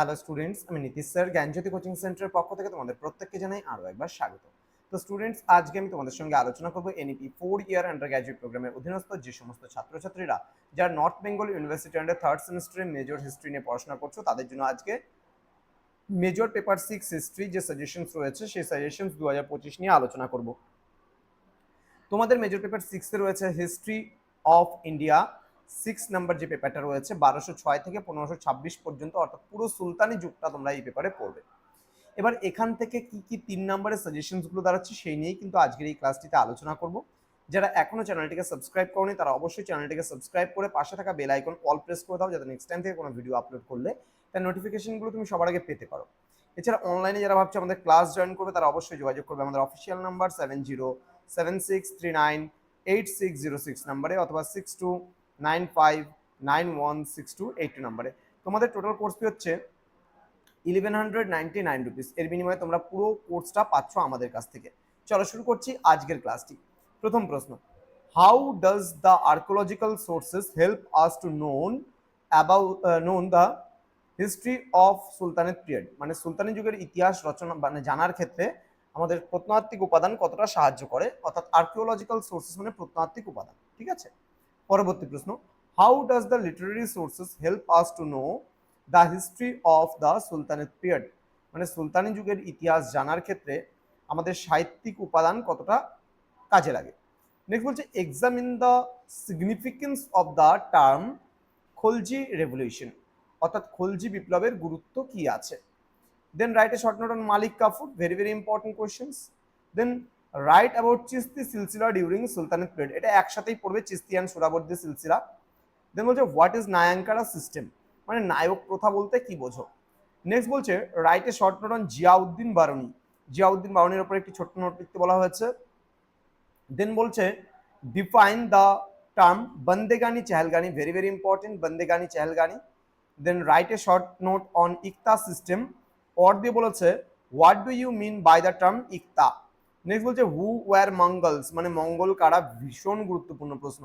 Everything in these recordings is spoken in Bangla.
হ্যালো স্টুডেন্টস আমি নীতিশ স্যার, জ্ঞানজ্যোতি কোচিং সেন্টারের পক্ষ থেকে তোমাদের প্রত্যেককে জানাই আরও একবার স্বাগত। তো স্টুডেন্টস আজকে আমি তোমাদের সঙ্গে আলোচনা করব NEP four year undergraduate প্রোগ্রামের অধীনস্থ যে সমস্ত ছাত্রছাত্রীরা যারা north Bengal university under third সেমিস্টারে মেজর হিস্ট্রি নিয়ে পড়াশোনা করছ, তাদের জন্য আজকে মেজর পেপার সিক্স হিস্ট্রি যে সাজেশনস রয়েছে, সেই সাজেশনস দু হাজার পঁচিশ নিয়ে আলোচনা করব। তোমাদের মেজর পেপার সিক্সে রয়েছে history of India six number যে পেপারটা রয়েছে, বারোশো ছয় থেকে পনেরোশো ছাব্বিশ পর্যন্ত, অর্থাৎ পুরো সুলতানি যুগটা তোমরা এই পেপারে পড়বে। এবার এখান থেকে কি কি তিন নম্বরের সাজেশনসগুলো দাঁড়াচ্ছে, সেই নিয়েই কিন্তু আজকের এই ক্লাসটিতে আলোচনা করব। যারা এখনও চ্যানেলটিকে সাবস্ক্রাইব করনি, তারা অবশ্যই চ্যানেলটিকে সাবস্ক্রাইব করে পাশে থাকা বেল আইকন অল প্রেস করে দাও, যাতে নেক্সট টাইম থেকে কোনো ভিডিও আপলোড করলে তার নোটিফিকেশনগুলো তুমি সবার আগে পেতে পারো। এছাড়া অনলাইনে যারা ভাবছে আমাদের ক্লাস জয়েন করবে, তারা অবশ্যই যোগাযোগ করবে আমাদের official number seven zero seven six three nine eight six zero six নাম্বারে অথবা six two nine five nine one six two eight two নাম্বারে। তোমাদের টোটাল কোর্স ফি হচ্ছে eleven hundred ninety nine rupees এর বিনিময়ে তোমরা পুরো কোর্সটা পাচ্ছ আমাদের কাছ থেকে। চলো শুরু করছি আজকের ক্লাসটি প্রথম প্রশ্ন how does the archaeological sources help us to known about known the history of সুলতানের পিরিয়ড মানে সুলতানি যুগের ইতিহাস রচনা মানে জানার ক্ষেত্রে আমাদের প্রত্নতাত্ত্বিক উপাদান কতটা সাহায্য করে? অর্থাৎ আর্কিওলজিক্যাল সোর্সেস মানে প্রত্নতাত্ত্বিক উপাদান, ঠিক আছে? পরবর্তী প্রশ্ন how does the literary sources help us to know the history of the sultanate period মানে সুলতানি যুগের ইতিহাস জানার ক্ষেত্রে আমাদের সাহিত্যিক উপাদান কতটা কাজে লাগে? নেক্সট বলছে examine the significance of the term Khalji revolution অর্থাৎ খলজি বিপ্লবের গুরুত্ব কি আছে? Then write a short note on Malik Kafur very very important questions then write about Chishti silsila during sultanate period এটা একসাথেই পড়বে চিস্তি অ্যান্ড সুরাবর্দি সিলসিলা দেন বলছে হোয়াট ইজ নায়াঙ্কারা সিস্টেম মানে নায়ক প্রথা বলতে কি বোঝো? নেক্সট বলছে write short note on Ziauddin Barani Ziauddin বারুনির উপর একটি ছোট্ট নোট লিখতে বলা হয়েছে। দেন বলছে define the term bandegani chehelgani very very important bandegani chehelgani then write a short note on iqta system or দিয়ে বলেছে what do you mean by the term iqta next বলছে হু ওয়ার মঙ্গলস মানে মঙ্গল কারা? ভীষণ গুরুত্বপূর্ণ প্রশ্ন।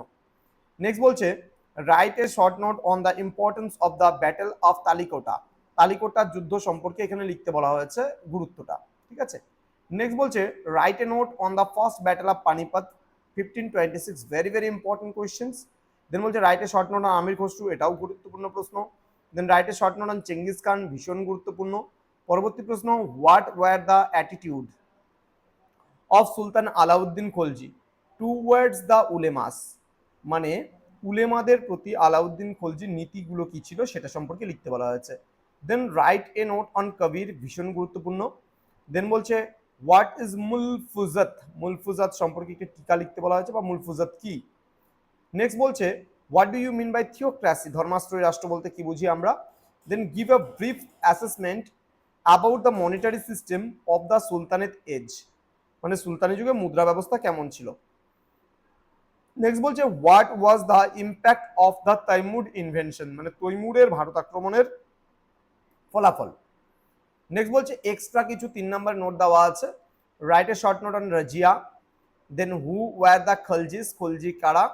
নেক্সট বলছে write a short note on the importance of the battle of Talikota. তালিকোটার যুদ্ধ সম্পর্কে এখানে লিখতে বলা হয়েছে গুরুত্বটা, ঠিক আছে? নেক্সট বলছে write a note on the first battle of Panipat fifteen twenty six very very important questions then বলছে write a short note on Amir Khusrau, এটাও গুরুত্বপূর্ণ প্রশ্ন। Then write a short note on Genghis Khan ভীষণ গুরুত্বপূর্ণ। পরবর্তী প্রশ্ন what were the attitude of sultan Alauddin Khalji towards the ulemas মানে উলেমাদের প্রতি আলাউদ্দিন খলজির নীতিগুলো কি ছিল সেটা সম্পর্কে লিখতে বলা হয়েছে। Then write a note on Kabir ভীষণ গুরুত্বপূর্ণ। দেন বলছে হোয়াট ইজ মুলফুজাত মুলফুজাত সম্পর্কে একটি টিকা লিখতে বলা হয়েছে বা মুলফুজাত কি? নেক্সট বলছে what do you mean by theocracy ধর্মাশ্রয় রাষ্ট্র বলতে কি বুঝি আমরা? Then give a brief assessment about the monetary system of the sultanate age মানে সুলতানি যুগে মুদ্রা ব্যবস্থা কেমন ছিল? নেক্সট বলছে what was the impact of the Timur invention মানে তৈমুরের ভারত আক্রমণের ফলাফল। নেক্সট বলছে এক্সট্রা কিছু তিন নাম্বার নোট দেওয়া আছে। Write a short note on Raziya then who were the Khaljis Khalji কারা?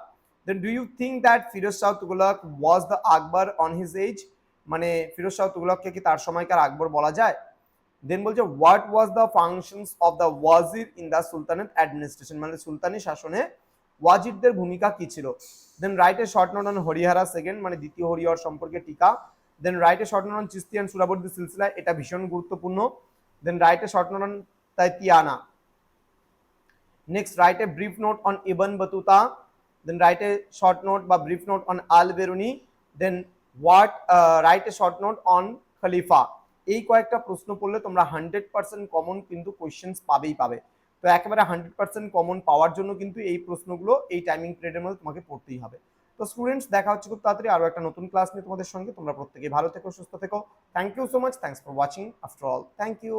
Then do you think that Firoz Shah Tughlaq was the Akbar on his age মানে ফিরোজ শাহ তুগলককে কি তার সময়কার আকবর বলা যায়? দেন বলছে what was the functions of the wazir in the sultanate administration মানে সুলতানি শাসনে ওয়াজিরদের ভূমিকা কি ছিল? Then write short note on Harihara second মানে দ্বিতীয় হরিহর সম্পর্কে টিকা। Then write short note on Chishtian Suhrawardi silsila এটা ভীষণ গুরুত্বপূর্ণ। Then write short note on তাইতিয়ানা। Next write brief note on Ibn Battuta. Then write short note বা brief note on Al Biruni. Then what write short note on Khalifa. এই কয়েকটা প্রশ্ন পড়লে তোমরা হান্ড্রেড পার্সেন্ট কমন কিন্তু কোয়েশ্চেন্স পাবেই পাবে। তো একেবারে হান্ড্রেড পার্সেন্ট কমন পাওয়ার জন্য কিন্তু এই প্রশ্নগুলো এই টাইমিং পিরিয়ডের মধ্যে তোমাকে পড়তেই হবে। তো স্টুডেন্টস দেখা হচ্ছে খুব তাড়াতাড়ি আরও একটা নতুন ক্লাস নিয়ে তোমাদের সঙ্গে। তোমরা প্রত্যেকেই ভালো থেকো, সুস্থ থেকো। Thank you so much thanks for watching after all thank you